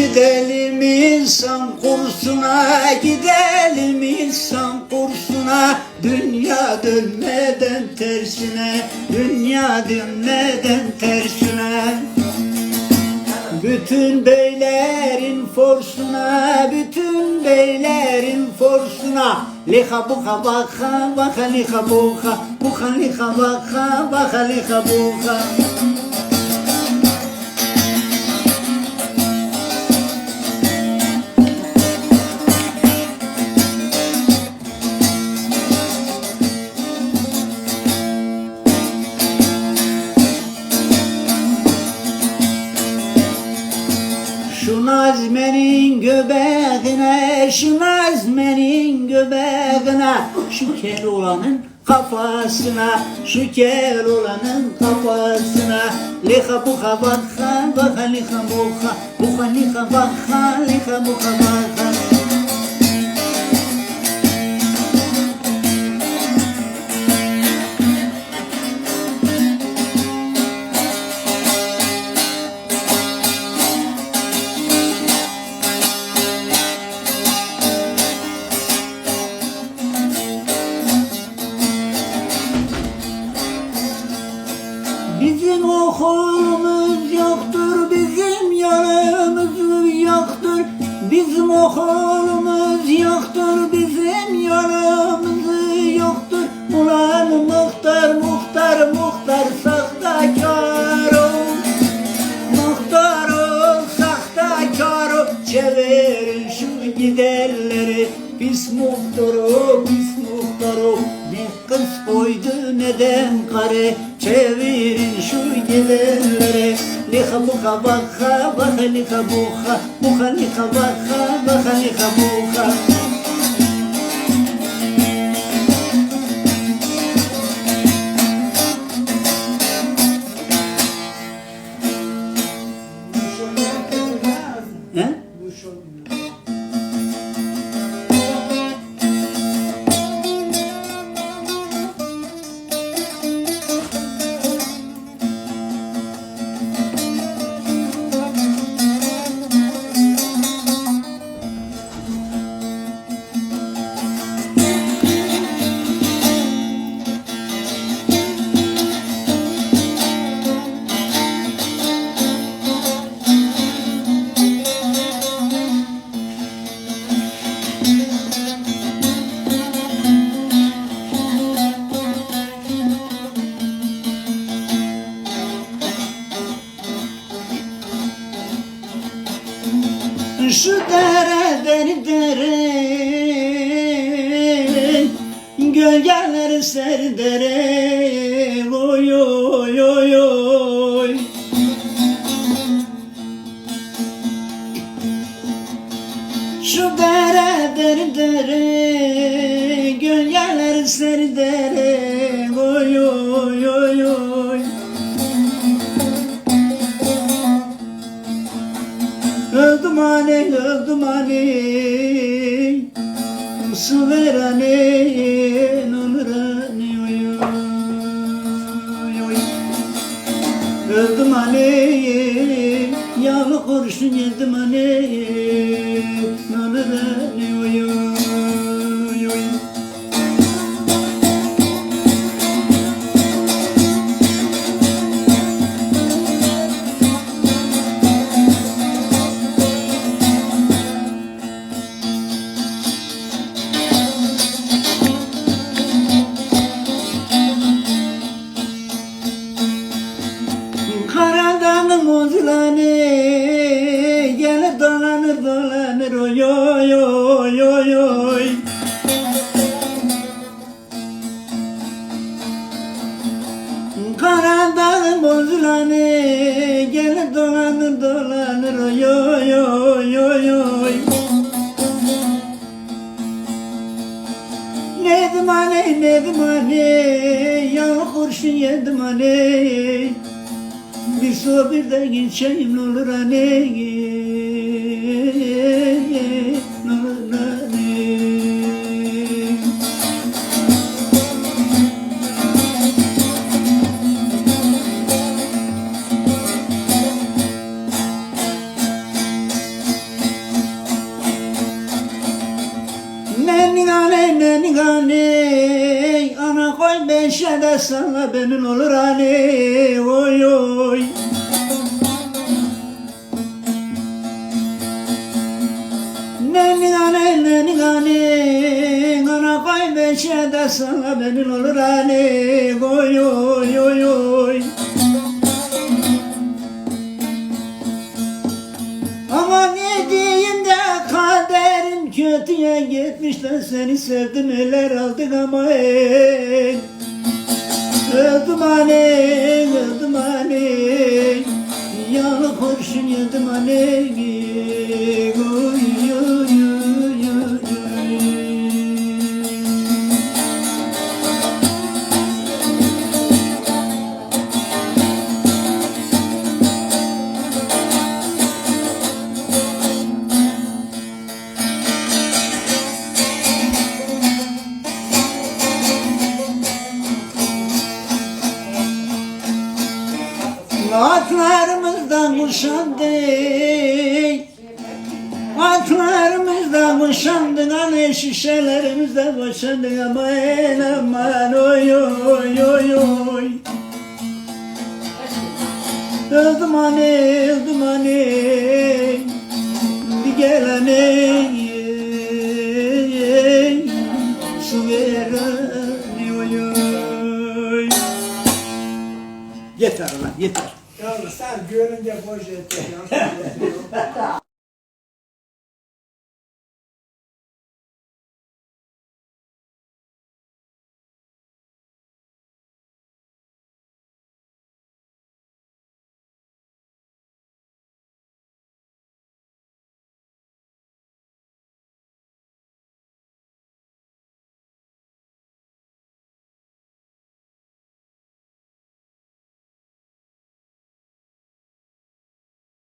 Gidelim insan kursuna, gidelim insan kursuna. Dünya dönmeden tersine, dünya dönmeden tersine. Bütün beylerin forsuna, bütün beylerin forsuna. Liha buha baka, baka liha buha Buha liha baka, baka liha buha Şu nazmenin göbeğine, şu nazmenin göbeğine. Şu kel olanın kafasına, şu kel olanın kafasına. Liha buha baka, baka liha buha Buha liha baka, liha buha baka Bizim okulumuz yoktur, bizim yolumuz yoktur. Bizim okulumuz yoktur, bizim yolumuz yoktur. Ulan muhtar, muhtar, muhtar, sahtekar ol. Muhtar ol, sahtekar. Çevirin şu giderleri, pis muhtar ol, pis muhtar ol. Ne kız koydu neden kare Çevirin şu giderleri Liha buha baka baka liha buha Buha liha baka baka liha buha Şu dere deri dere Gölgeler ser dere Oy oy oy oy. Şu dere deri dere Gölgeler ser dere Oy oy oy oy Öldüm aney, öldüm aney Su ver aney, olur aney oy, oy, oy. Öldüm aney, yağlı kurşun yedim aney Olur aney oy, oy, Muzlanı Gelir dolanır dolanır. Oy oy oy oy oy. Karadağın muzlanı Gelir dolanır dolanır. Oy oy oy oy oy. Nedim aney nedim aney Ya kurşun yedim aney bir su bir de geçeyim olur anne de sana benim olur hani. Oy oy. Neni gane neni gane Ana koy beşe de sana benim olur hani. Oy oy oy oy kaderim kötüye gitmiş de seni sevdim eller aldık ama ey Öldüm hani, öldüm hani Yalı kurşun yedim Oy, oy, Atlarımızdan kuşandık Atlarımızdan kuşandık Hani şişelerimizden boşandık Aman aman oy oy oy oy. Öldüm hani öldüm hani Bir gelene Su ver Yeter lan yeter Sen görünce boş et.